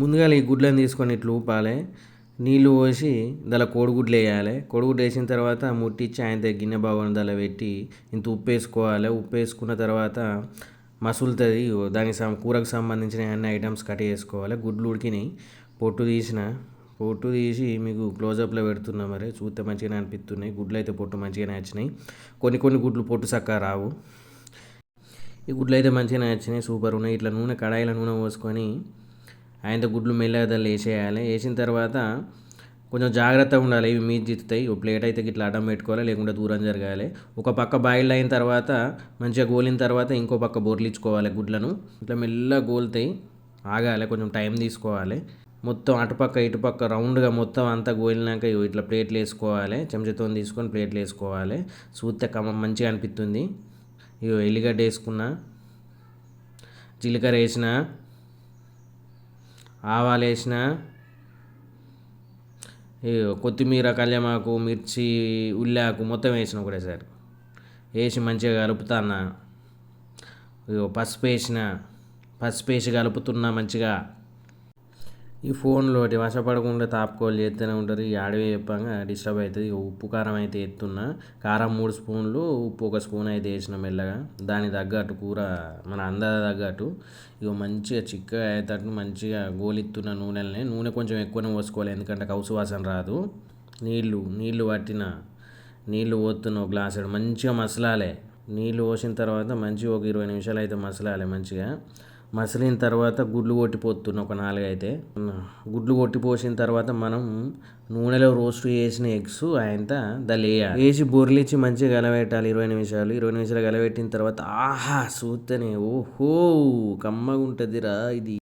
ముందుగా ఈ గుడ్లను తీసుకొని ఇట్లా ఊపాలి. నీళ్ళు పోసి దానిలో కోడిగుడ్లు వేయాలి. కోడిగుడ్లు వేసిన తర్వాత ముట్టించి ఆయన గిన్నె బాగుంది దాని పెట్టి ఇంత ఉప్పు వేసుకోవాలి. ఉప్పు వేసుకున్న తర్వాత మసులుతుంది. దానికి సం కూరకు సంబంధించిన అన్ని ఐటమ్స్ కట్ చేసుకోవాలి. గుడ్లు ఉడికినాయి. పొట్టు తీసిన పొట్టు తీసి మీకు క్లోజప్లో పెడుతున్నా మరి. చూస్తే మంచిగానే అనిపిస్తున్నాయి. గుడ్లు అయితే పొట్టు మంచిగానే వచ్చినాయి. కొన్ని కొన్ని గుడ్లు పొట్టు చక్కగా రావు. ఈ గుడ్లు అయితే మంచిగానే వచ్చినాయి. సూపర్ ఉన్నాయి. ఇట్లా నూనె కడాయిలో నూనె పోసుకొని ఆయనతో గుడ్లు మెల్లగా దాన్ని వేసేయాలి. వేసిన తర్వాత కొంచెం జాగ్రత్తగా ఉండాలి. ఇవి మీద జిత్తుతాయి ప్లేట్ అయితే ఇట్లా అడ్డం పెట్టుకోవాలి. లేకుంటే దూరం జరగాలి. ఒక పక్క బాయిల్ అయిన తర్వాత మంచిగా గోలిన తర్వాత ఇంకో పక్క బొర్లించుకోవాలి గుడ్లను. ఇట్లా మెల్లగా గోలుతాయి. ఆగాలి. కొంచెం టైం తీసుకోవాలి. మొత్తం అటుపక్క ఇటుపక్క రౌండ్గా మొత్తం అంతా గోలినాక ఇగో ఇట్లా ప్లేట్లు వేసుకోవాలి. చెంచతో తీసుకొని ప్లేట్లు వేసుకోవాలి. చూస్తే కమ్మ మంచిగా అనిపిస్తుంది. ఇగో ఎల్లిగడ్డ వేసుకున్నా జీలకర్ర వేసిన ఆవాలు వేసిన ఇగో కొత్తిమీర కళ్యమాకు మిర్చి ఉల్లాకు మొత్తం వేసిన ఒకటేసారి వేసి మంచిగా కలుపుతాన్న. పసుపు వేసిన పసుపు వేసి కలుపుతున్నా మంచిగా. ఈ ఫోన్లో వశపడకుండా తాపుకోలు చేస్తూనే ఉంటారు. ఈ అడవి చెప్పంగా డిస్టర్బ్ అవుతుంది. ఉప్పు కారం అయితే ఎత్తున్నా. కారం మూడు స్పూన్లు ఉప్పు ఒక స్పూన్ అయితే వేసిన మెల్లగా. దాని తగ్గట్టు కూర మన అందాజ తగ్గట్టు. ఇక మంచిగా చిక్కగా అయ్యేటట్టు మంచిగా గోలిత్తున్న నూనెలనే నూనె కొంచెం ఎక్కువనే పోసుకోవాలి. ఎందుకంటే కౌసు వాసన రాదు. నీళ్ళు నీళ్ళు పట్టిన నీళ్ళు పోతున్న ఒక గ్లాసు మంచిగా మసలాలే. నీళ్ళు పోసిన తర్వాత మంచిగా ఒక ఇరవై నిమిషాలు అయితే మసలాలి మంచిగా. మసిలిన తర్వాత గుడ్లు కొట్టిపోతున్న ఒక నాలుగు అయితే గుడ్లు కొట్టిపోసిన తర్వాత మనం నూనెలో రోస్ట్ చేసిన ఎగ్స్ ఆయన దలేయాలి. వేసి బొర్లిచ్చి మంచిగా కలబెట్టాలి ఇరవై నిమిషాలు. ఇరవై నిమిషాలు కలబెట్టిన తర్వాత ఆహా చూస్తేనే ఓహో కమ్మగా ఉంటుందిరా ఇది.